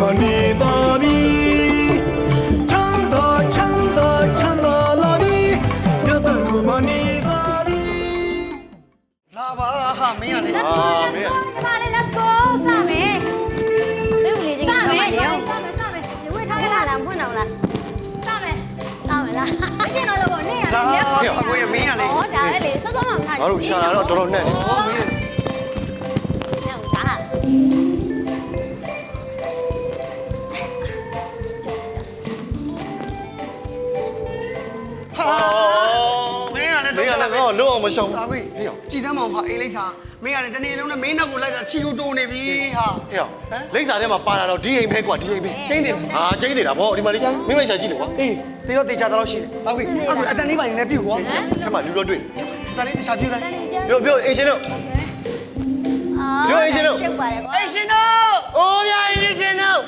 မှနေတာပြီချမ်းသာချမ်းသာချမ်းသာလာပြီမျက်စံကူမှနေတာပြီ လာပါဟာမင်းကလေ အာမင်း ကျမလေး let's go စမယ် 没有理解， စ 干 မယ် 嘛 စမယ် 的？ စမယ်စမယ် 你会他干嘛了？混了了， စမယ် 上来了。 အကျင့်တော်လို့ပေါ့နေရ လာ တယ် ဟာကိုရမင်းကလေ 哦，打来嘞，说说嘛，他 ငါတို့ရှာလာတော့တော်တော်နဲ့နေ ဟောမင်း 那我 မင်းကလည်းငါ့ကိုလုံးအောင်မရှောင်ဒါကွေဟေ့ရောကြည်သမ်းမောင်ဟာအိမ်လိမ့်စာမင်းကလည်းတနေ့လုံးနဲ့မင်းနောက်ကိုလိုက်တာချီကိုတိုးနေပြီဟာဟေ့ရောလိမ့်စာထဲမှာပါလာတော့ဒီအိမ်ပဲကွာဒီအိမ်ပဲချင်းတယ်အာကျင်းနေတာဗောဒီမှာလေးမင်းမရှာကြည့်လေကွာအေးတေတော့တေချာတော့ရှိတယ်ဒါကွေအဲ့ဒါအတန်လေးပါနေနဲ့ပြုတ်ကွာထမလူတော့တွေ့အတန်လေးတေချာပြုတ်လိုက်ပြောပြောအင်ရှင်တို့啊，ပြောအင်ရှင်တို့ရှုပ်ပါတယ်ကွာအိမ်ရှင်တို့အိုးဗျာအင်ရှင်တို့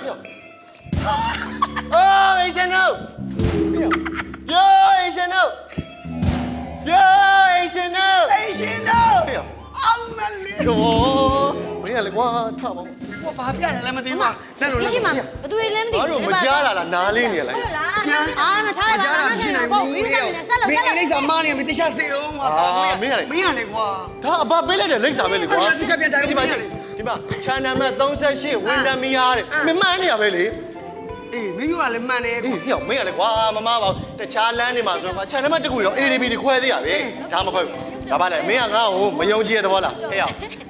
အိုးအင်ရှင်တို့ပြောအင်ရှင်တို့ ပြောအင်ရှင်တို့အိမ်ရှင်တို့ဟေ့ရောအောင်မလေးယောမင်းကလည်းကွာထပါဦးဟောဘာပြတယ်လဲမသိဘူးလက်လိုလက်ရှိလိုမှာဘသူတွေလည်းမသိငါတို့မကြားလာလားနားလေးနေရလားဟုတ်လားညာအာမထားရမပါကြားတာဘူးဖြစ်နိုင်ဘောဘူးဝိအေးဇ္ဇာနဲ့ဆက်လို့မဆက်င်းအိမ်လိမ့်လို့စာမားနေပြီတေချာစေအောင်ဟာတာကွေမင်းကလေကွာ ဒါအဘပေးလိုက်တဲ့လိမ့်စာပဲလေကွာအဲ့ဒါတစ်ချက်ပြတ်တိုင်းဒီမှာပြတ်လေ ဒီမှာခြံနံပါတ်38ဝန်တမီယာတဲ့မမှန်းနေရပဲလေ အေးမင်းပြောတာလည်းမှန်တယ်အေးဟေ့မင်းကလည်းကွာမမပါတခြားလမ်းတွေမှာဆိုကွာခြံနံပါတ်တစ်ခုတော့ ADB တွေခွဲသေးရပဲဒါမခွဲဘူးဒါပါလေမင်းကငါ့ကိုမယုံကြည်တဲ့သဘောလားဟဲ့ရ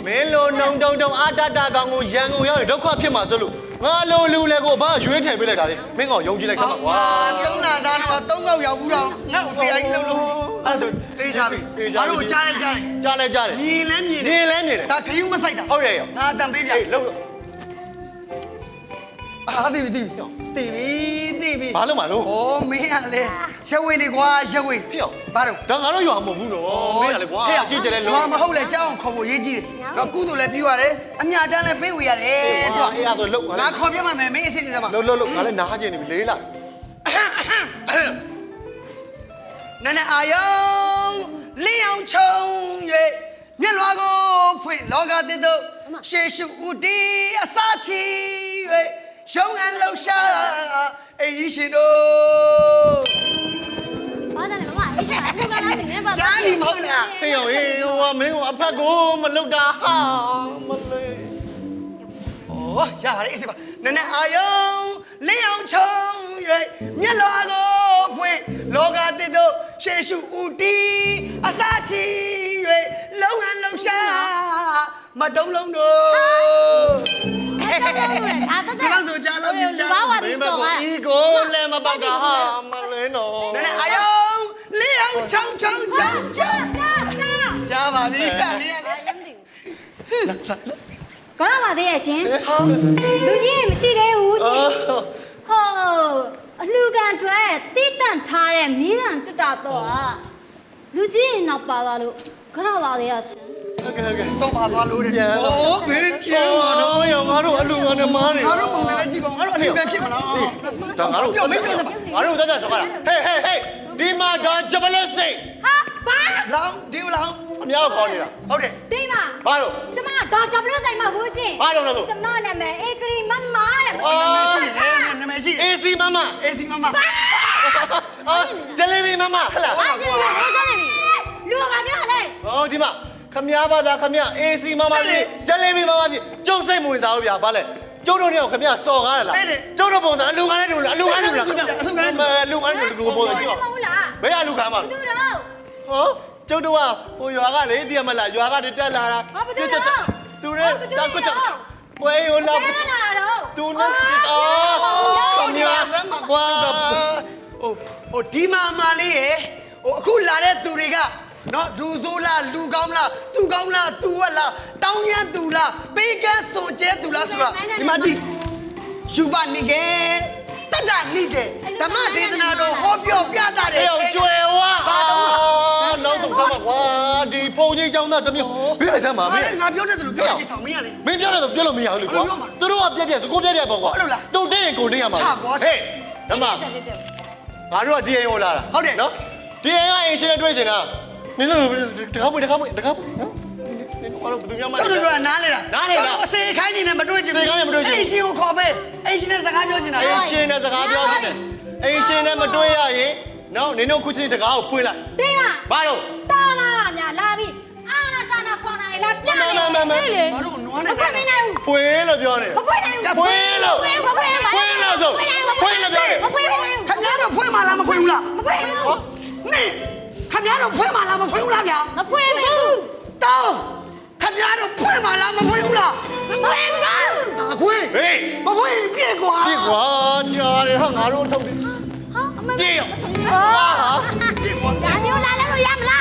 မင်းလိုနှုံတုံတုံအာတတကောင်ကိုရန်ကုန်ရောက်ရင်ဒုက္ခဖြစ်မှာဆိုလို့ငါလိုလူလည်းကိုဘာရွေးထည့်ပေးလိုက်တာလေမင်းကယုံကြည်လိုက်စမ်းပါကွာသုံးနာသားတော့သုံးကောက်ရောက်ဘူးတော့ငါ့ကိုဆရာကြီးလုံးလုံးအဲ့ဒါတေးချပြီဘာလို့ကြားလဲကြားတယ်ကြားလဲကြားတယ်မြင်လဲမြင်နေလဲနေတယ်ဒါခယူးမဆိုင်တာဟုတ်တယ်ရောငါအတန်ပေးပြအေးလို့ အာသိပြီသိပြီသိပြီသိပြီဘာလို့မလို့ဩမင်းကလေရွှေဝေးလေကွာရွှေဝေးဟေ့ရောဘာတော့ဒါငါတို့ရွာမဟုတ်ဘူးနော်မင်းကလည်းကွာကြည့်ကြလဲကျွာမဟုတ်လေကြောင်းခေါ်ဖို့ရေးကြည့်တယ်တော့ကုသိုလ်လည်းပြုရတယ်အမြတမ်းလည်းပေးဝေရတယ်အေးအဲ့ဒါဆိုလောက်ငါခေါ်ပြမှမယ်မင်းအစ်စ်နေတယ်မှာလို့လို့လို့ငါလည်းနားကျင်နေပြီလေးလာနနအာယုံလင်းအောင်ချုံ၍မျက်လွာကိုဖွင့်လောကသစ်သို့ရှေရှုဦးတီအစာချီ၍ ရုံးအလှရှာအေးရှင်တို့ဘာသာလဲမမအရှိအမှုကလားတင်နေပါကြားပြီမဟုတ်လားဟေ့ရောဟေးဟိုမင်းကအဖက်ကိုမလုတာဟာမလေးဩရပါတယ်အေးစေပါ နနအာယုံလင်းအောင်ချုံ၍မျက်လွာကိုဖွင့်လောကသစ်သို့ရှေရှုဦးတီအစာချီ၍လုံအလှရှာမတုံးလုံးတို့ဒါတက်တက်ဒီလောက်ဆိုကြားလို့ပြကြားဘာဝမပြီးင်းဘဆိုက်ကကိုအီကိုလည်းမပေါက်တာဟာမလေးနော်နည်းနည်းအာယုံလေးအောင်ချောင်းချောင်းချောင်းချောင်းကြားပါပြီကလေးရလေ ကောင်းပါသေးရဲ့ရှင်လူကြီးမရှိသေးဘူးရှင်ဟိုအလှကန်တွေတိတန့်ထားတဲ့မီးရန်တက်တာတော့လူကြီးနောက်ပါလာလို့ကောင်းပါသေးရဲ့ရှင်ဟုတ်ကဲ့ဟုတ်ကဲ့တော့ပါသွားလို့တဲ့ပြန်โอ้ဘေးပြန်ပါတော့တော့ရောငါတို့အလူငါနဲ့မားနေငါတို့ပုံစံနဲ့ကြည့်ပါငါတို့အထူးပဲဖြစ်မလားဒါငါတို့ပြောမင်းပြောစမ်းငါတို့တက်တက်ဆောက်ရတာဟေးဟေးဟေးဒီမှာဒါဂျပလက်စိတ်ဟာဘာ လောင်းဒီလောင်း အများကိုခေါ်နေတာ ဟုတ်တယ် တိမ ဘာလို့ ကျမတော့ကြမလို့ဆိုင်မှာဘူးရှင် ဘာလို့လဲဆို ကျမနာမည်ဧကရီမမတဲ့ နာမည်ရှိတယ်နာမည်ရှိတယ် အေးစီမမ အေးစီမမ အာဂျယ်လီဘီမမဟလာ အားကြီးလို့လေးစားနေပြီ လူကဘာပြောလဲ ဟောဒီမှာခမည်းပါသားခမည်းအေးစီမမလေးဂျယ်လီဘီမမဖြစ်ကျုပ်စိတ်မဝင်စားဘူးဗျာဘာလဲကျုပ်တို့เนี่ยခမည်းစော်ကားရလားကျုပ်တို့ပုံစံအလူကားနဲ့တူလားအလူကားနဲ့တူလားခမည်းအလူကားနဲ့အလူကားနဲ့တူပုံစံကြည့်ပါ မဟုတ်လား ဘယ်အလူကားမှာ သူတော့ ဟော ကျုပ်တို့ကဟိုရွာကလေတည်မလားရွာကတက်လာတာသူနဲ့တာကွတ်ကွယ်ရောလာဘယ်လာတော့သူနဲ့အော်ခမည်းစမ်းမကွာဟိုဟိုဒီမာမာလေးရေဟိုအခုလာတဲ့သူတွေကနော်လူဆိုးလားလူကောင်းလားသူကောင်းလားသူဝက်လားတောင်းရမ်းသူလားပေးကန်းစွန်ကျဲသူလားဆိုတော့ဒီမှာကြည့်ယူပါနိကေ တတ္တနိကေဓမ္မဒေသနာတော်ဟောပြောပြတာတယ် အေးအောင်ကျွယ်ဝါနောက်ဆုံးစမ်းပါကွာဒီဖုန်ကြီးเจ้าသားတစ်မျိုးပြည့်စမ်းပါ ငါ မ လည်း င်း ငါပြောတဲ့သူလိုပြောရဆောင်မင်းရလေ မင်းပြောတယ်ဆိုပြောလို့မရဘူးလေကွာသူတို့ကပြက်ပြက်ဆိုကိုပြက်ပြက်ပေါ့ကွာတုံတင်းရင်ကိုတင်းရမှာဟေးဓမ္မ ဆက်ပြပြ ငါတို့ကဒီအိမ်ကိုလာတာနော်ဒီအိမ်ကအိမ်ရှင်နဲ့တွေ့ချင်တာနင်တို့တကားပွေတကားပွေတကားပွေနော် ဘာလို့ဘယ်သူများမှ ကျောက်တို့ပြောတာနားလေလားနားလေလားအစေခိုင်းနေနဲ့မတွေ့ချင်ဘူးအစေခိုင်းနဲ့မတွေ့ချင်ဘူးအဲ့ရှင်ကိုခေါ်ပဲအဲ့ရှင်နဲ့စကားပြောချင်တာအိမ်ရှင်နဲ့စကားပြောတယ်အိမ်ရှင်နဲ့မတွေ့ရရင်နော်နင်တို့ခုချင်းတကားကိုပွင့်လိုက်တင်းကဘာလို့ တာလာညာလာပြီးအာနာရှာနာခေါ်နိုင်လားပြမနေမမမဟဲ့လေဘာလို့နွားမနဲ့ဖွင့်နိုင်ဘူး ပွင့်လို့ပြောနေမဖွင့်နိုင်ဘူးပွင့်လို့မဖွင့်နိုင်ဘူးပွင့်လို့ဆိုပွင့်လို့ပြောနေမဖွင့်နိုင်ဘူးခင်ဗျားတို့ဖွင့်မလားမဖွင့်ဘူးလားမဖွင့်ဘူးနေခင်ဗျားတို့ဖွင့်မလားမဖွင့်ဘူးလားဗျာမဖွင့်ဘူး တောင်း ခင်ဗျားတို့ဖွင့်မလားမဖွင့်ဘူးလားမဖွင့်ဘူးမဖွင့်ဟေးမဖွင့်ပြည့်ကွာပြစ်ကွာကြားတယ်ဟာငါတို့ထုတ်တယ်ဟာအမေပြည့်ရောအော်ဟာပြည့်ကွာဒါမျိုးလာလို့ရမလာ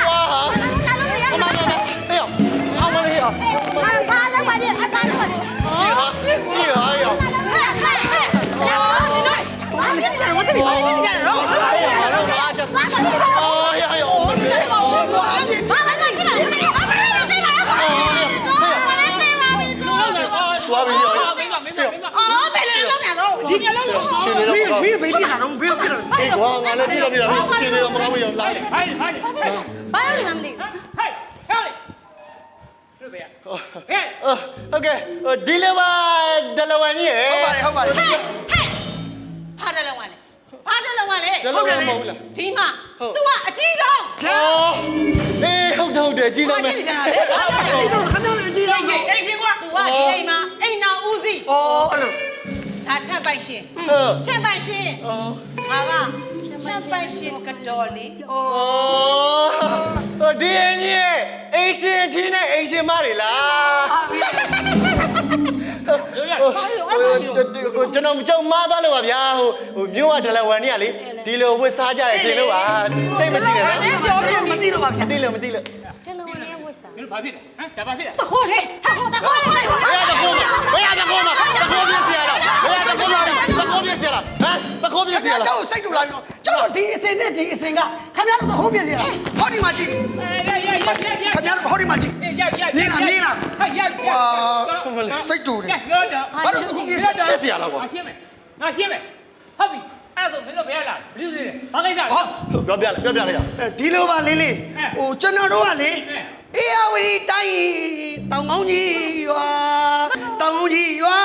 းဟာဟာလာ မင်းဘေးပြတာတော့ဘေးပြတာအေးကွာငါလည်းပြတော့ပြတာမင်းအချင်းလေးတော့မကောင်းဘူးရောလာတယ်ဟိုင်းဟိုင်းဟိုင်းဘာလို့လဲမသိဘူးဟိုင်းဟိုင်းဟုတ်ကဲ့ဟုတ်ကဲ့ဒီလေးပါဒလဝန်ကြီးဟုတ်ပါတယ်ဟုတ်ပါတယ်ဟဲ့ဟဲ့ဘာဒလဝန်လဲဘာဒလဝန်လဲဟုတ်တယ်မဟုတ်လားဒီမှာ तू ကအကြီးဆုံးဟောအေးဟုတ်ဟုတ်တယ်အကြီးဆုံးပဲဘာကြီးလဲဘာကြီးလဲအကြီးဆုံးခဏလေးအကြီးဆုံးဟေးအေးရှင်ကွာ तू ကဒီအိမ်မှာအိမ်နာဦးစီးဩအဲ့လို ဒါချက်ပိုင်ရှင်ဟုတ်ချက်ပိုင်ရှင်အော်ငါကချက်ပိုင်ရှင်ကတော်လေးအော်ဒီအင်းကြီးအိမ်ရှင်ထင်းနဲ့အိမ်ရှင်မတွေလားကျွန်တော်ကြောက်မသားလို့ပါဗျာဟိုဟိုမြို့ကဒလဝန်ကြီးကလေဒီလိုဝစ်စားကြတယ်ဒီလိုပါစိတ်မရှိနဲ့နော်အဲ့ပြောလို့မသိတော့ပါဗျာမသိလို့မသိလို့တယ်လုံးနဲ့ ဝတ်စားတခေါ်လေဟာခေါ်တခေါ်လေဘယ်ရတကောမဘယ်ရတကောမတကောပြစီရလားဘယ်ရတကောမတကောပြစီရလားဟမ်တကောပြစီရလားကျောက်စိတ်တူလာပြောကျောက်ဒီအစင်နဲ့ဒီအစင်ကခင်ဗျားတို့ဟိုးပြစီလားဟောဒီမှာကြည့်ခင်ဗျားတို့ဟောဒီမှာကြည့်နေလားနေလားဝါစိတ်တူတယ်ဘာလို့သူခုပြစီပြစီရလားကွာငါရှင်းမယ်ငါရှင်းမယ်ဟုတ်ပြီအဲ့ဒါဆိုမင်းတို့ဘယ်လာဘယ်လိုလဲဘာကိစ္စလဲဟောပြောပြလိုက်ပြောပြလိုက်ရဒီလိုပါလေးလေးဟိုကျွန်တော်တို့ကလေ အေးအဝီတိုင်းတောင်ကောင်းကြီးရွာတောင်ကောင်းကြီးရွာ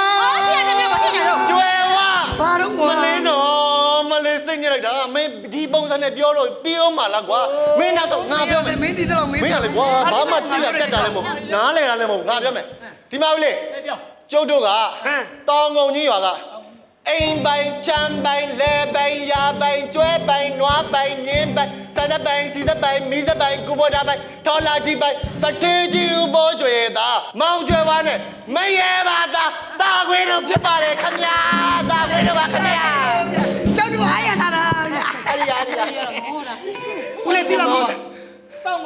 ရှင်းတယ်ဘာဖြစ်နေတော့ကျွဲဝါဘာတော့မလေးနော်မလေးစိတ်ညစ်လိုက်တာမင်းဒီပုံစံနဲ့ပြောလို့ပြီးအောင်မလားကွာမင်းနောက်ဆုံးငါပြောမယ်မင်းဒီတော့မင်းမင်းကလေကွာဘာမှတိလာတက်တာလည်းမဟုတ်နားလဲတာလည်းမဟုတ်ငါပြောမယ်ဒီမှာဦးလေးပြော ကျုပ်တို့ကတောင်ကုန်ကြီးရွာက အိမ်ပိုင်ချမ်းပိုင်လဲပိုင်ရာပိုင်ကျွဲပိုင်နွားပိုင်ငင်းပိုင်သတဲ့ပိုင်စီတဲ့ပိုင်မီးတဲ့ပိုင်ကုဘောတာပိုင်ထော်လာကြီးပိုင်တထေးကြီးဥဘောကျွေတာမောင်ကျွဲဝါနဲ့မရဲပါတာတာခွေတို့ဖြစ်ပါတယ်ခမညာတာခွေတို့ပါခမညာ ကျောက်တူအားရလာတာဗျာအဲ့ဒီအဲ့ဒီဟုတ်လား ဦးလေးပြပါမောတော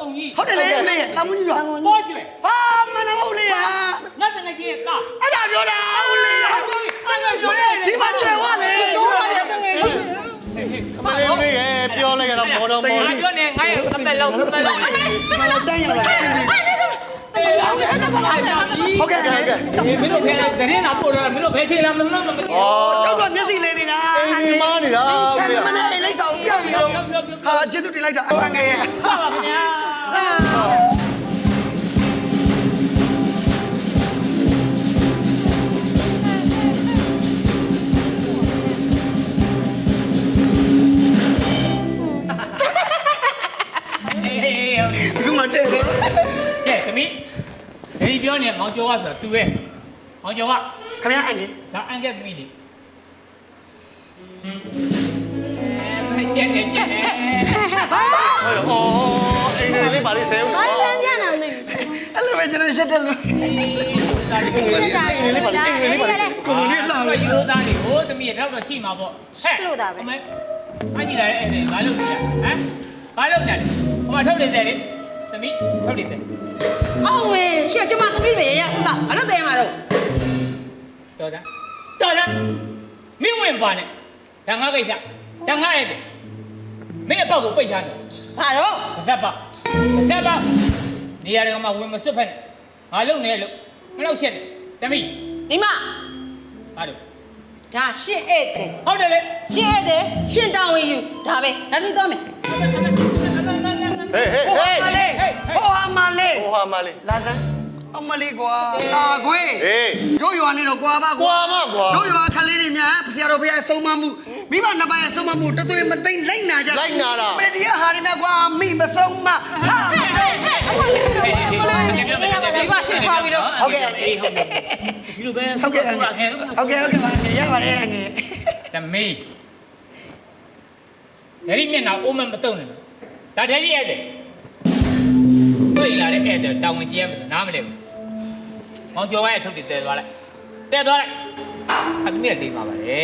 င်းကုန်ကြီးဟုတ်တယ်လေဦးလေးတောင်မကြီးရွာပေါ်ကျွဲဟာမနမဦးလေးဟာငါတငယ်ချင်းကအဲ့ဒါပြောတာဦးလေးဟာအဲ့ဒါကျွဲဒီမှာကျွဲဝလေကျွဲဝလေတငယ်ချင်းမလေးလေးရေပြောလိုက်ရတော့မော်တော်မော်ငါကြီးပြောနေငါရဲ့အသက်လုံးအသက်လုံးဒီမှာတန်းရလာတယ် ဟုတ်ကဲ့ဟုတ်ကဲ့မင်းတို့ဖဲတရင်နာပို့တော့မင်းတို့ဖဲချေလာမလို့မသိဩကျောက်တူမျက်စိလေးနေတာအိမ်ဒီမားနေတာချမ်းမနဲ့အိမ်လိုက်ဆောင်ပြောင်းနေလို့ဟာကျေးဇူးတင်လိုက်တာအမှန်ငယ်ရဲ့ပါပါခင်ဗျာ နေမောင်ကျော်ကဆိုတာ तू ပဲမောင်ကျော်ကခင်ဗျာအန်ကြီးဒါအန်ကက်သမီးလေအဲရှင်းနေရှင်းနေဟုတ်ရောဩအိမ်တွေလေးပါလေးဆဲဦးဘာလမ်းပြနာမသိအဲ့လိုပဲကျွန်တော်ရှက်တယ်လို့အိမ်တွေလေးပါလေးအိမ်တွေလေးပါလေးကိုယ်လေးလာတော့ယူသားနေဟိုသမီးတော့တော့ရှိမှာပေါ့ဟဲ့လို့ဒါပဲအမေအညီလာတဲ့အဲ့ဒါဘာလုပ်နေရဟမ်ဘာလုပ်နေလဲဟိုမှာထုတ်နေတယ်လေ သမီးထုတ်နေတယ်အောင်ဝင်ရှေ့ကျမသမီးပဲရရစစဘာလို့တဲမှာတော့တော်တာတော်တာမင်းဝင်ပါနဲ့ဒါငါကိစ္စဒါငါအဲ့တယ်မင်းအပေါက်ကိုပိတ်ထားတယ်ဘာတော့ပါဇက်ပါပါဇက်ပါနေရာတွေကမှဝင်မစွတ်ဖက်နဲ့ငါလုံနေလို့မလောက်ရှက်နဲ့တမီးဒီမှာဟာလို့ဒါရှင်းဧည့်တယ်ဟုတ်တယ်လေရှင်းဧည့်တယ်ရှင်းတောင်းဝင်ယူဒါပဲဒါပြီးသွားမယ်ဟေးဟေးဟေး ဟိုဟာမလေးဟိုဟာမလေးလာစမ်းအမလေးကွာတာခွေဟေးတို့ရွာနေတော့ကွာပါကွာမကွာတို့ရွာခလေးတွေများဆရာတော်ဘုရားဆုံးမမှုမိဘနှစ်ပါးရဲ့ဆုံးမမှုတသွေးမသိမ့်လိုက်နာကြလိုက်နာတာမတရားဟာတွေများကွာမိမဆုံးမဟာမိဘရှင်းချပြီးတော့ဟုတ်ကဲ့ဒီလိုပဲဟုတ်ကဲ့ဟုတ်ကဲ့ဟုတ်ကဲ့ဟုတ်ကဲ့ပါရပါတယ်ငယ်တမေးအဲ့ဒီမျက်နှာအိုးမမတုံနဲ့ဒါတည်းရဲ့ တဲ့အတွက်တာဝန်ကြီးရမလားနားမလဲဘူး။မောင်ကျော်ဝါရဲ့ထုတ်တွေတဲသွားလိုက်။တဲသွားလိုက်။အသမီးကလေးပါပါလေ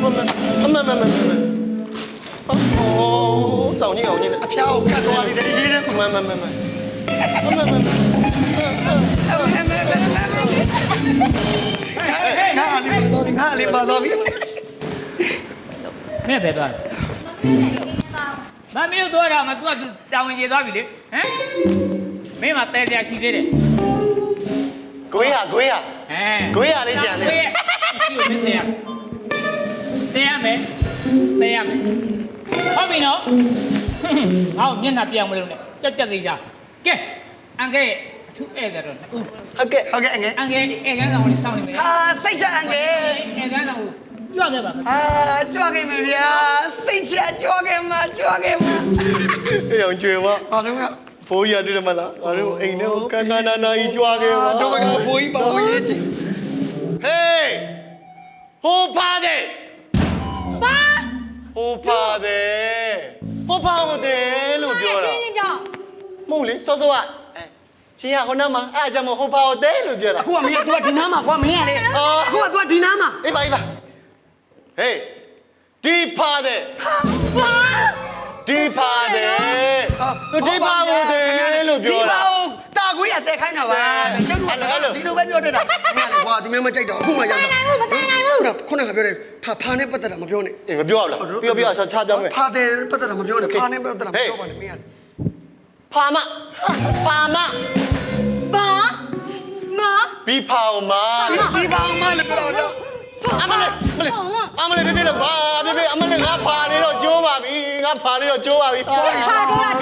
မမမမမမအော်ဆောင်နေအောင်နေအဖျားကိုကတ်သွားသေးတယ်ရေးတယ်မမမမမမမငါအလီပါတော်ငါအလီပါတော်ပြီ။မင်းပဲသွား။ တယ်မမီးတို့သွားတာမှ तू က तू တောင်းဝင်ကြသွားပြီလေဟမ်မင်းမတဲကြရှိသေးတယ်ကိုရကိုရအဲကိုရလေးကြံနေကိုရရှိကိုမင်းတဲရတဲရမယ်တဲရမယ်ဟုတ်ပြီနော်ဟောမျက်နှာပြောင်းမလို့နဲ့ကြက်ကြက်သေးကြကဲအန်ကဲအထူးဧည့်ကြတော့ဦးဟုတ်ကဲ့ဟုတ်ကဲ့ငယ်အန်ကဲဧည့်ကန်းကောင်လေးစောင့်နေမယ်အာစိတ်ချအငယ်ဧည့်ကန်းကောင် ကိုကြွခဲ့ပါမယ်အာကြွခဲ့မယ်ဗျာစိတ်ချကြွခဲ့မှာကြွခဲ့မှာအေးအောင်ကျွေမဘာလို့ကဖိုးရတွေ့တယ်မလားငါတို့အိမ်ထဲကိုကန်ကန်နာနာကြီးကြွားခဲ့ပါတို့ဘကဖိုးကြီးပါဖို့ရေးချင်ဟေးဟိုပါတယ်ပါဟိုပါတယ်ဟိုပါတယ်လို့ပြောတာရှင်းရှင်းပြောမဟုတ်လေစောစောကအဲချင်းရဟိုနားမှာအဲ့အကြောင့်မဟိုပါတယ်လို့ပြောတာအခုကမင်းက तू ကဒီနားမှာကွာမင်းကလေအခုက तू ကဒီနားမှာအေးပါအေးပါ ဟေးဒီပါတယ်ဒီပါတယ်ဒီပါဘူးတယ်လို့ပြောတာဒီပါဦးတာခွေးရတဲ့ခိုင်းတာပါကျုပ်တို့ကဒီလိုပဲပြောတတ်တာမင်းကလေကွာဒီမဲမကြိုက်တော့အခုမှရောက်တာခုနကပြောတယ်ဖာဖာနဲ့ပတ်သက်တာမပြောနဲ့အေးမပြောရဘူးလားပြောပြောဆောချပြောမယ်ဖာတယ်ပတ်သက်တာမပြောနဲ့ဖာနဲ့ပတ်သက်တာမပြောပါနဲ့မင်းကလေဖာမဖာမဘာမဘီဖာမဒီပါဦးမလည်းပြောတော့ အမလေးအမလေးအမလေးပြပြလို့ပါပြပြအမလေးငါဖာနေတော့ကျိုးပါပြီငါဖာနေတော့ကျိုးပါပြီဖာကြတာ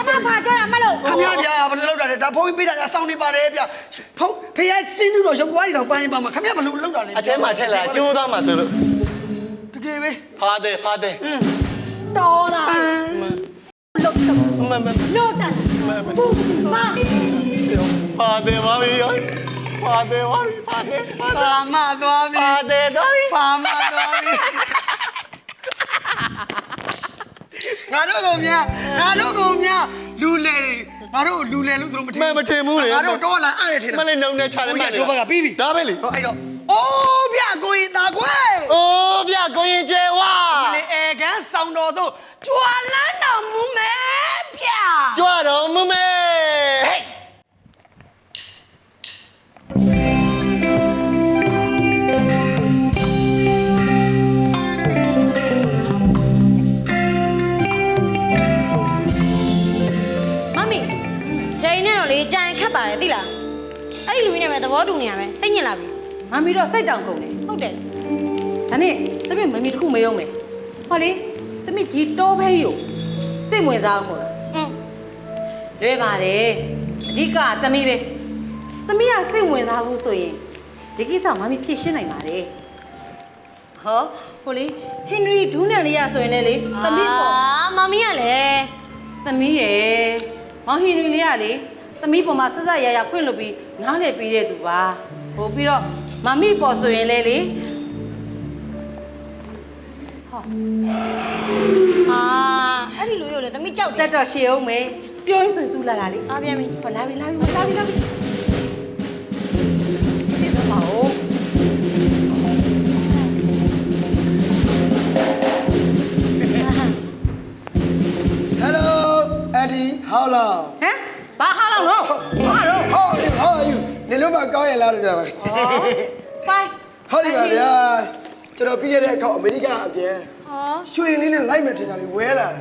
ကျမဖာကြတာမလို့ခမရဗျာဘယ်လိုလုပ်တာလဲဒါဖုန်းပေးတာစောင်းနေပါတယ်ဗျဖုန်းဖေးစင်းလို့တော့ရုပ်ပွားကြီးတော့ပိုင်းပါမှာခမရဘယ်လိုလုပ်တာလဲအထဲမှာထက်လာကျိုးသားမှာဆိုလို့တကယ်ပဲဖာတယ်ဖာတယ်တော်တာလို့လို့အမမလို့တာဘူးမဖာတယ်ပါပြီ ဖာတယ်ပါပြီဖာတယ်ဖာတယ်ဖာမသွားပြီဖာတယ်တော့ပြီဖာမသွားပြီငါတို့ကောင်များငါတို့ကောင်များလူလေငါတို့လူလေလို့သူတို့မထင်မဲမထင်ဘူးလေငါတို့တော့လာအဲ့ထင်မလေးနှုံနဲ့ခြာတယ်မှတို့ဘက်ကပြီးပြီဒါပဲလေဟောအဲ့တော့အိုးဗျကိုရင်သားခွဲအိုးဗျကိုရင်ကျဲဝါမလေးအဲကန်ဆောင်တော်တို့ကြွာလန်းတော်မူမယ်ဗျာကြွတော်မူမဲ သဘောတူနေရမယ်စိတ်ညစ်လာပြီမမီတော့စိတ်တောင်ကုန်တယ်ဟုတ်တယ်ဒါနဲ့သမီးမမီတစ်ခုမေးအောင်မယ်ဟောလေသမီးဒီတောဖဲကြီးကိုစိတ်ဝင်စားအောင်မို့လားอืมလွယ်ပါတယ်အဓိကသမီးပဲသမီးကစိတ်ဝင်စားဘူးဆိုရင်ဒီကိစ္စမမီဖြည့်ရှင်းနိုင်ပါတယ်ဟောဟိုလေဟင်နရီဒူးနယ်လေးရဆိုရင်လည်းလေသမီးပေါ့အာမမီကလည်းသမီးရယ်မောင်ဟင်နရီလေးကလေ သမီးပေါ်မှာဆက်ဆက်ရရဖွင့်လို့ပြီးနားလည်ပြီးတဲ့သူပါဟိုပြီးတော့မမီပေါ်ဆိုရင်လည်းလေဟောအာအဲ့ဒီလူကြီးကိုလည်းသမီးကြောက်တတက်က်တော့ရှေအောင်မယ်ပြောရင်ဆိုသူလာတာလေအားပြန်ပြီ ဟောလာပြီလာပြီလာပြီလာပြီ အက်ဒီဟောလာဟမ်ဘာဟာလောက်လို့ဘာလို့ဟောဟောယူနေလို့မကောင်းရလားလို့ပြောပါဖိုင်ဟောဒီပါဗျာကျွန်တော်ပြီးရတဲ့အခါအမေရိကန်အပြင်ဟောရွှေလေးနဲ့လိုက်မယ်ထင်တာလေးဝဲလာတယ်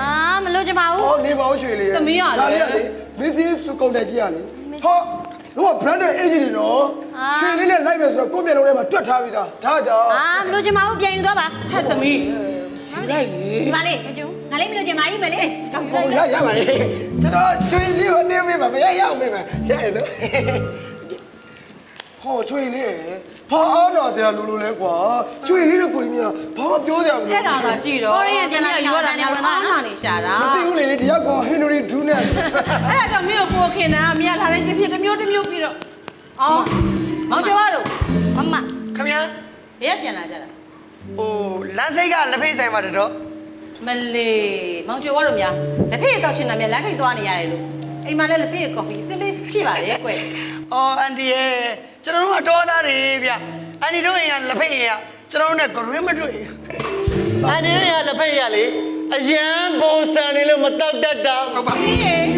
အာမလို့ချင်ပါဘူး ဟောနေပါဦးရွှေလေးဒါလေးကလေ Mrs. လို့ကုန်တယ်ကြီးရလေဟောတော့ branded agent တွေနော်ရွှေလေးနဲ့လိုက်မယ်ဆိုတော့ကိုယ့်မျက်လုံးထဲမှာတွက်ထားပြီးသားဒါကြောင့် အာမလို့ချင်ပါဘူးပြန်ယူသွားပါဟဲ့သမီးလိုက်လေဒီပါလေမကျူ ငါလေးမလို့ချင်မကြီးမလေးကြောက်ဟိုရရပါလေကျွန်တော်ချွေလေးကိုနေမိမှာမရရအောင်မိမှာရရနော်ဟောချွေလေးဘာအောင်တော့ဆရာလူလူလဲကွာချွေလေးတို့ကိုကြီးများဘာမှပြောကြဘူးအဲ့ဒါကကြည့်တော့ပြန်လာယူရတာပြန်ဝင်သားမှနေရှာတာမသိဘူးလေဒီရောက်ကောင်ဟင်နရီဒူးနဲ့အဲ့ဒါကြောင့်မင်းကိုကိုခင်တာမြင်လာတဲ့ပြည့်တစ်မျိုးတစ်မျိုးပြီးတော့အော်မောင်ကျော်ရတော့မမခမရဘယ်ပြန်လာကြတာဟိုလမ်းစိတ်ကလက်ဖိတ်ဆိုင်ပါတယ်တော့ မလေးမောင်ကျော်ရတော့များလက်ဖေးတောက်ရှင်တာများလမ်းထိပ်သွားနေရတယ်လို့အိမ်မှာလည်းလက်ဖေးကော်ဖီအစင်းလေးရှိပါတယ်ကွအော်အန်တီရဲ့ကျွန်တော်တို့ကတော့သားတယ်ဗျအန်တီတို့အိမ်ကလက်ဖိတ်အိမ်ကကျွန်တော်တို့နဲ့ဂရွင်းမတွေ့အန်ဒီရလက်ဖက်ရလေအရန်ပုံစံနေလို့မတောက်တတ်တာဟုတ်ပါ။မင်း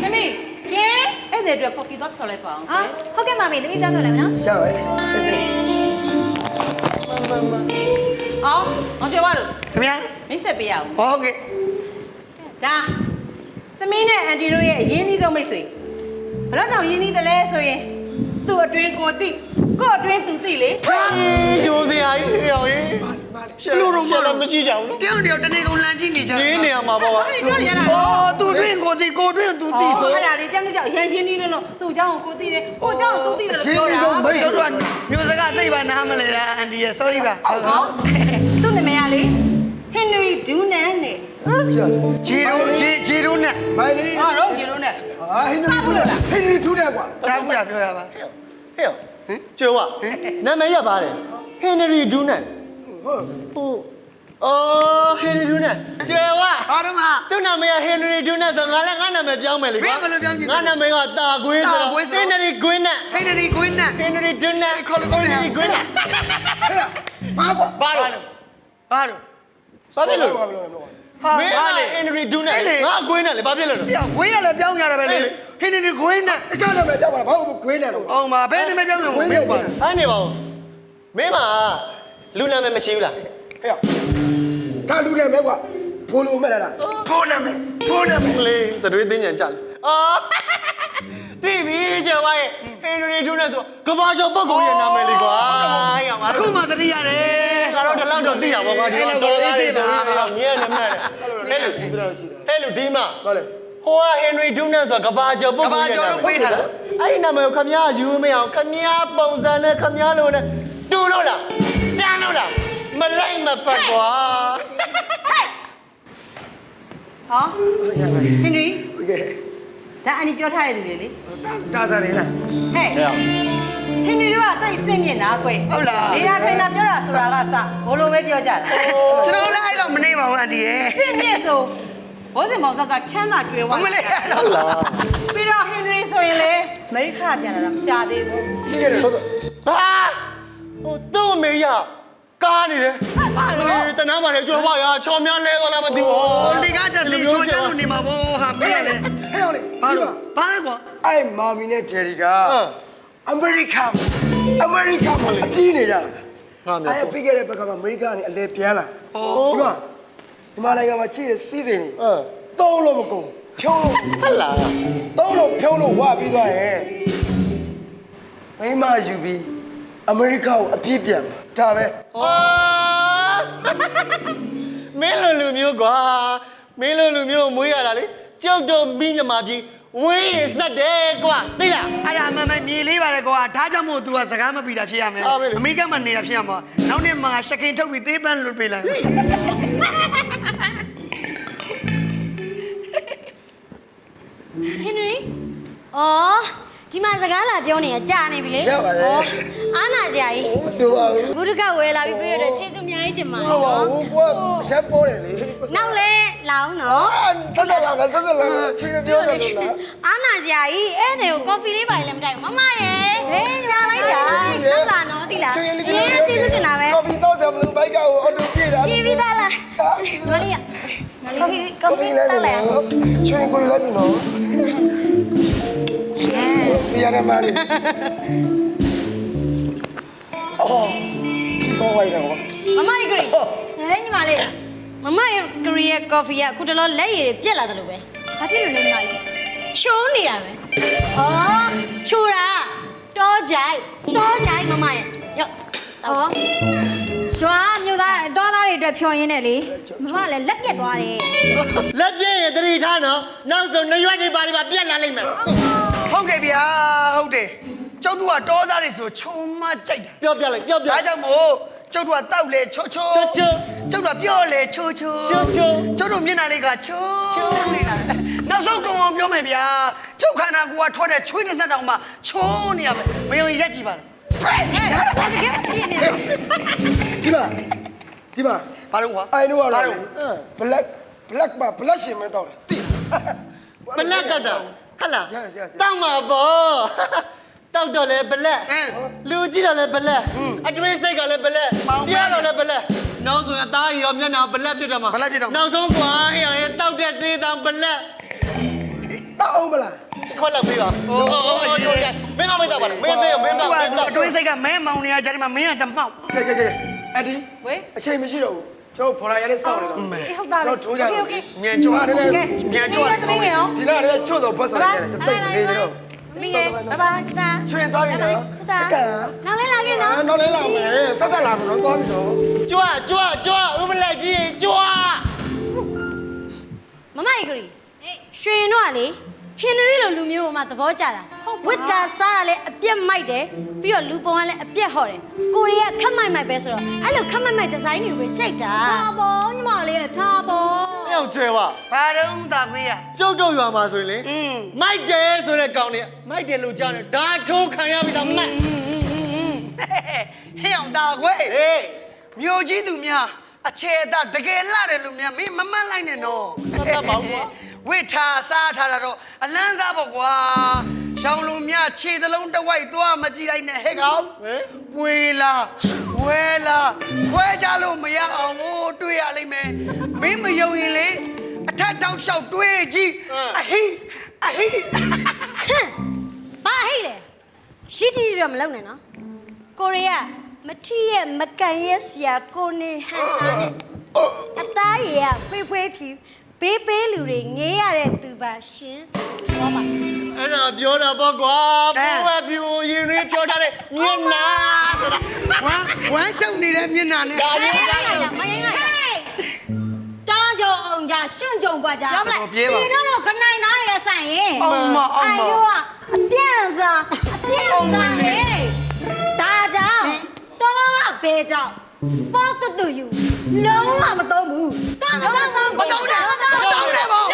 ။သမီးရှင်အဲ့ဒီအတွက်ကော်ဖီတော့ဖြော်လိုက်ပါအောင်ဟာဟုတ်ကဲ့မမေတမီးပြောပြလိုက်မယ်နော်ရှာပါလေအစင်။ အော်အောင်ကျော်ပါလို့ခင်ဗျာမိတ်ဆက်ပေးရအောင်ဟုတ်ကဲ့။ဒါသမီးနဲ့အန်တီတို့ရဲ့အရင်ကြီးဆုံးမိတ်ဆွေဘယ်တော့တောင်ရင်းနှီးတယ်လဲဆိုရင်သူ့အတွင်းကိုသိကို့အတွင်းသူသိလေကျိုးစရာကြီးဟော ရေးရှယ်လို့ရှယ်လို့မရှိကြဘူး တယောက်တယောက်တနေ့ကုန်လမ်းကြည့်နေကြ နော်ဒီနေရာမှာပေါ့ကွာ ဘာလို့ပြောနေရတာလဲ အော်သူတွင်ကိုသိကိုတွင်သူသိဆို အဲ့ဒါလေးတောင်းနေကြအရင်ရင်းနှီးလို့သူ့เจ้าကိုကိုသိတယ်ကိုเจ้าကိုသူသိတယ်လို့ပြောတာ ကျွန်တော်တို့ကမျိုးစကားသိပါနားမလဲလားအန်တီရဲ့ sorry ပါဟုတ် ဟောသူ့နာမည်ကလေဟင်နရီဒူနန်နဲ့ ရှာ ဂျီရိုဂျီဂျီရိုနဲ့ မိုင်လေး ဟောတော့ဂျီလိုနဲ့ ဟာဟင်နရီဒူးနဲ့ဟင်နရီဒူးနဲ့ကွာ ကြားဘူးလားပြောတာပါ ဟဲ့ကျိုးကနာမည်ရပါတယ်ဟင်နရီဒူးနန် ဟုတ်ဟုတ်အော်ဟင်နရီဒူးနန်ကျိုးကဘာတော့မှသူ့နာမည်ဟင်နရီဒူးနန်ဆိုငါလည်းငါနာမည်ပြောင်းမယ်လေဘယ်ဘယ်လိုပြောင်းကြည့်လဲငါနာမည်ကတာကွေးဆိုတာတော့ကွေးဆိုဟင်နရီကွင်းနန်ဟိနေဒီကွင်းနဲ့ဟင်နရီဒူးနန်ခေါ်လို့ခေါ်လို့ဟင်နရီကွင်းနန်ဟဲ့ဘာကွာဘာလို့ဘာလို့ဘာဖြစ်လို့ဘာလို့လဲဟာမင်းကဘာလေဟင်နရီဒူးနန်လေငါကွင်းနန်လေဘာဖြစ်လို့လဲပြဝေးရလဲပြောင်းရတာပဲလေဟိနေဒီကွင်းနဲ့အစားလည်းပဲကြောက်ပါဘာလို့ခွေးနေတော့အောင်ပါဘယ်နေမပြောင်းလဲဝေးပါအဲ့နေပါဦးမင်းမ လူနာမည်မရှိဘူးလားဟဲ့ဒါလူနဲ့မဲကွာဖိုးလိုမဲ့လားဖိုးနေမယ်ဖိုးနေမယ်လေသတွေးသိညာကြတယ်အော်ဒီပြီကျော်ဝိုင်းဟင်နရီဒူးနန်ဆိုကဘာကျော်ပုဂ္ဂိုလ်ရဲ့နာမည်လေးကွာငါအခုတို့မှသတိရတယ်ငါတို့တလောက်တော့သိရပါကွာဒီတော့တော်သားလေးဆိုတော့မြဲနေမဲ့ဟဲ့လူဟဲ့လူဒီမှာဘာလဲဟိုကဟင်နရီဒူးနန်ဆိုကဘာကျော်ပုဂ္ဂိုလ်ရဲ့နာမည်အဲ့ဒီနာမည်ကိုခမရယူမရအောင်ခမရပုံစံနဲ့ခမရလိုနဲ့တူလို့လား တန်းလို့လားမလိုက်မပတ်ကွာ ဟောဟင်နရီ โอเค ဒါအန်ဒီပြောထားတဲ့သူတွေလေ ဒါစားနေလား ဟဲ့ဟင်နရီတို့ကတိတ်စိတ်မြင့်တာကွယ် ဟုတ်လား နေရာထိုင်တာပြောတာဆိုတာကစဘလိုပဲပြောကြတာ ကျွန်တော်လည်းအဲ့တော့မနေပါဘူးအန်တီရဲ့ စိတ်မြင့်ဆိုဘောဇင်မောင်ဆက်ကချမ်းသာကြွယ်ဝ ဘာမလဲအဲ့လို ဟုတ်လား ပြီးတော့ဟင်နရီဆိုရင်လေအမေရိကပြန်လာတာမကြသေးဘူး ရှိခဲ့တယ်ဟုတ် ဟာဟိုသူ့အမေရ ကားနေတယ်ဘာမလို့လေးတနာပါလေကျော်ပါရချော်များလဲသွားလားမသိဘူးဟိုဒီကတက်စီချိုးချလို့နေမှာဗောဟာမင်းလေဟဲ့အောင်လေဘာလို့ဘာလဲကွာအဲ့မာမီနဲ့ဂျယ်ရီကအမေရိကန်အမေရိကန်မှာအပြေးနေကြတာငါမျိုးအဲ့ပြီးခဲ့တဲ့ဘက်ကမှအမေရိကန်ကနေအလဲပြန်လာဒီမှာဒီမှာနိုင်ငံမှာချစ်တဲ့စီးစိမ်ကြီးအင်းသုံးလို့မကုန်ဖြုံးလို့ဟတ်လာသုံးလို့ဖြုံးလို့ဝပြီးသွားရင်မိမယူပြီး အမေရိကကိုအပြစ်ပြန်ဒါပဲဟာမင်းလိုလူမျိုးကွာမင်းလိုလူမျိုးမွေးရတာလေကျုပ်တို့မိမြမပြည်ဝေးရင်စက်တယ်ကွာသိလားအဲ့ဒါမှန်မှန်မြေလေးပါတယ်ကွာဒါကြောင့်မို့ तू ကစကားမပြီးတာဖြစ်ရမယ်ဟုတ်ပြီလေအမေရိကန်မှာနေတာဖြစ်ရမှာနောက်နေ့မှာရှကင်ထုတ်ပြီးသေးပန်းလွတ်ပေးလိုက်ဟင်နရီအော် ဒီမှာစကားလာပြောနေရကြာနေပြီလေအားနာစရာကြီးတို့ပါဘူးဘုဒ္ဓကဝယ်လာပြီးပြရတဲ့ခြေစုအများကြီးတင်ပါလေဟုတ်ပါနော်ဘူးကွာရက်ပေါ်တယ်လေနောက်လဲလောင်းနော် ဆက်ဆက်လာဆက်ဆက်လာချင်းပြောတယ်လား အားနာစရာကြီးအဲ့တဲ့ကိုကော်ဖီလေးပါလည်းမတိုက်ဘူးမမရဲ့ဟေးညာလိုက်တာနောက်လာနော်တိလားအေးကျေးဇူးတင်တာပဲကော်ဖီတော့ဆမ်လို့ဘိုက်ကကိုအော်တိုပြေးတာပြေးပြီးသားလားမလေးရကော်ဖီကော်ဖီလဲတောက်လိုက်အောင်ချွေကိုလည်းပြီနော် ပြရတယ်မာရီအော်တော့ဝိုင်းတော့မမရဲ့ဂရီဟဲ့ညီမလေးမမရဲ့ဂရီရဲ့ကော်ဖီကအခုတလောလက်ရည်တွေပြက်လာတယ်လို့ပဲဘာဖြစ်လို့လဲညီမလေးချိုးနေရမယ်ဩချိုးတာတောကြိုက်တောကြိုက်မမရဲ့ရော့ဩရွာမြို့သားတောသား တွေအတွက်ပဲဖြော်ရင်းနဲ့လေမမလည်းလက်ပြက်သွားတယ်လက်ပြည့်ရင်တတိထားနော်နောက်ဆုံးနှရွက်တွေပါတွေပါပြက်လာလိမ့်မယ်ဟုတ်တယ်ဗျာဟုတ်တယ်ကျုပ်တို့ကတောသားတွေဆိုချုံမကြိုက်တာပြောပြလိုက်ပြောပြဒါကြောင့်မို့ကျုပ်တို့ကတောက်လေချိုချိုချိုချိုကျုပ်တို့ကပြောလေချိုချိုချိုချိုကျုပ်တို့မျက်နှာလေးကချိုချိုနေတာနောက်ဆုံးကောင်အောင်ပြောမယ်ဗျာကျုပ်ခန္ဓာကိုယ်ကထွက်တဲ့ချွေးတဲ့စက်တောင်မှချိုးနေရမယ်မယုံရင်ရက်ကြည့်ပါလား ဒီမှာ ဒီမှာဘာလုံးကွာအိုင်နိုကတော့လေအင်း black black ပါ black ရှင်မဲတောက်တယ်တိ ဘလက်ကတောင်ဟတ်လားရရရရ တောက်မှာပေါ့တောက်တော့လဲဘလက်အင်းလူကြီးတော့လဲဘလက်အတွင်းစိတ်ကလဲဘလက်ပေါင်းပါပြတော့လဲဘလက်နောက်ဆိုရင်အသားကြီးရောမျက်နှာရောဘလက်ဖြစ်တော့မှာဘလက်ဖြစ်တော့မှာ နောက်ဆုံးကွာဟေ့အောင်ရဲ့တောက်တဲ့သေးတောင်ဘလက်တောက်အောင်မလားခွက်လောက်ပြီးပါအိုးအိုးအိုးအိုးရိုးရိုးရိုးမင်းမမေးတော့ပါလားမင်းသေးရောမင်းတော့မင်းတော့ တွင်းစိတ်ကမဲမောင်နေရကြတယ်မှာမင်းကတမောက်ကဲကဲကဲ အဲ့ဒီဝေးအချိန်မရှိတော့ဘူးကျွန်တော်ဖော်ရရလေးစောင့်နေတော့ အေးဟုတ်တာပဲကျွန်တော်ထိုးကြတော့ မြန်ကျွတ်တယ်မြန်ကျွတ်တယ်သမီးငယ်ရောဒီနေ့လည်းချွတ်တော့ဘတ်ဆောင်ရတယ်ကျွန်တော်နေနေတော့သမီးငယ်ဘိုင်ဘိုင်တာချွေသွားပြီနော်တာကနောက်လဲလာခဲ့နော် နောက်လည်းလာမယ်ဆက်ဆက်လာမယ်နော်သွားပြီနော် ကြွကြွကြွဥပလက်ကြီးကြွ မမဧကရီရွှေရင်တော့ကလေ ဟင်နရီလိုလူမျိုးကမှသဘောကျတာဝစ်တာစားကလည်းအပြက်မိုက်တယ်ပြီးတော့လူပုံကလည်းအပြက်ဟော်တယ်ကိုရီးယားခက်မိုက်မိုက်ပဲဆိုတော့အဲ့လိုခက်မိုက်မိုက်ဒီဇိုင်းတွေပဲကြိုက်တာထားပါညီမလေးထားပါမြောက်ကျွဲပါဘာတော့တာခွေးရကျုပ်တို့ရွာမှာဆိုရင်လေอืมမိုက်တယ်ဆိုတဲ့ကောင်တွေမိုက်တယ်လို့ကြားတယ်ဒါထိုးခံရပြီသားမိုက်ဟဲ့အောင်တာခွေးဟေးမြို့ကြီးသူများအခြေအသာတကယ်လှတယ်လို့များမင်းမမှတ်လိုက်နဲ့နော်မှတ်တတ်ပါဘူးကွာ ဝိထားစားထားတာတော့အလန်းစားပေါ့ကွာရောင်လူများခြေသလုံးတစ်ဝိုက်သွားမကြည့်လိုက်နဲ့ဟဲ့ကောင်ဟေးဝေလာဝဲလာခွဲကြလို့မရအောင်ကိုတွေးရလိမ့်မယ်မင်းမယုံရင်လေအထက်တောက်လျှောက်တွေးကြည့်အဟိအဟိဟမ်ဘာဟိလဲရှိတီရမလုပ်နဲ့နော်ကိုရီးယားမထီးရဲ့မကန်ရဲ့ဆရာကိုနေဟန်ထားနဲ့အသားရည်ကဖွေးဖွေးဖြူ ပေးပေးလူတွေငေးရတဲ့သူပါရှင်ဟောပါအဲ့ဒါပြောတာပေါ့ကွာဘိုးဘပြူရင်ရင်းပြောထားတဲ့မျက်နာဆိုတာဝမ်းဝမ်းချုပ်နေတဲ့မျက်နှာနဲ့ဒါရင်ဒါရင်မရင်လိုက်တောင်းကြုံအောင်ကြရှွန့်ကြုံပါကြရောက်လိုက်ဒီတော့ခနိုင်သားရဆိုင်ရင်အောင်မအောင်မအိုင်တို့ကအပြန့်စားအပြန့်စားဟဲ့ဒါကြောင့်တော့ဘဲကြောင့် ပေါ့တူတူယူလုံးဝမသုံးဘူးတောင်းတောင်းတောင်းမတောင်းနဲ့မတောင်းနဲ့ပေါ့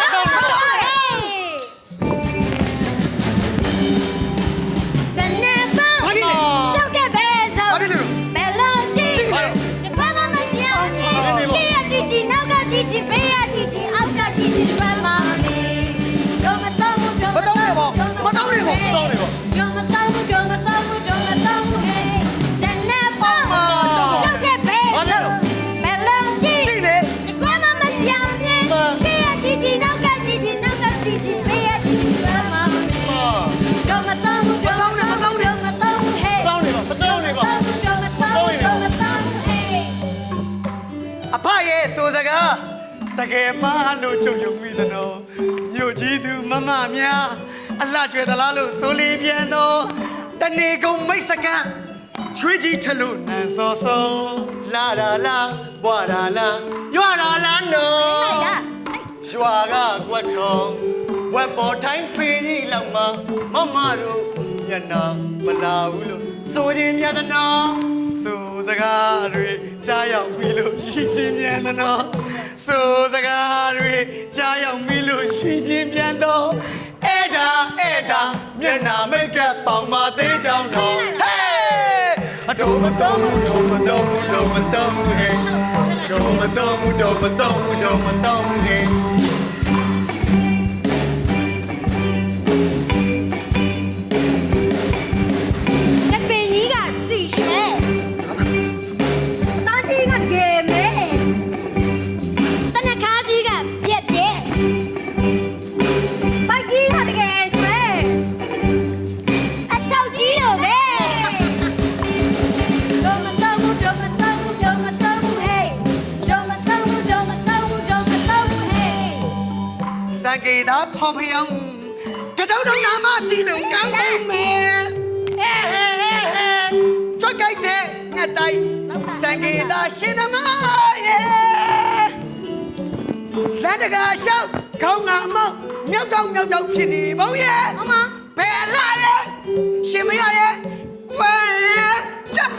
ကယ်မလို့ချုပ်ယုံမိသနော်မြို့ကြီးသူမမများအလှကျွဲသလားလို့ဆိုလေပြန်တော့တနေကုန်မိတ်စကန်ချွေးကြီးထလို့နန်စောစောလာလာလာဘွာလာလာရွာလာလာနော်ရွာကကွက်ထုံဝက်ပေါ်တိုင်းဖေးကြီးလောက်မှာမမတို့ညနာမလာဘူးလို့ဆိုရင်မြတ်သနာဆို စကားတွေကြားရောက်ပြီလို့ရှိချင်းပြန်သနော်ဆိုစကားတွေကြားရောက်ပြီလို့ရှိချင်းပြန်တော့အဲ့ဒါအဲ့ဒါမျက်နာမိတ်ကပ်ပေါင်မသေးကြောင်းတော့ဟေးအတော်မတော်ဘူးတော်မတော်ဘူးတော်မတော်ဘူးဟဲ့တော်မတော်ဘူးတော်မတော်ဘူးတော်မတော်ဘူးဟဲ့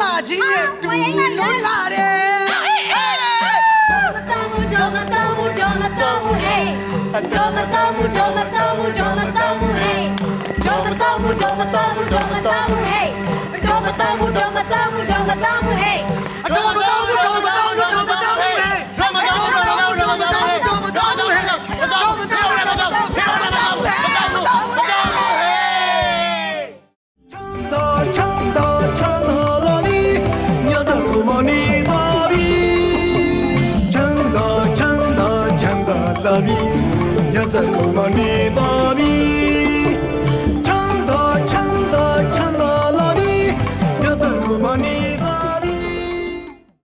မာကြီးရဲ့တူလွတ်လာတယ်အတော်မတော်ဘူးတော်မတော်ဘူးဟဲ့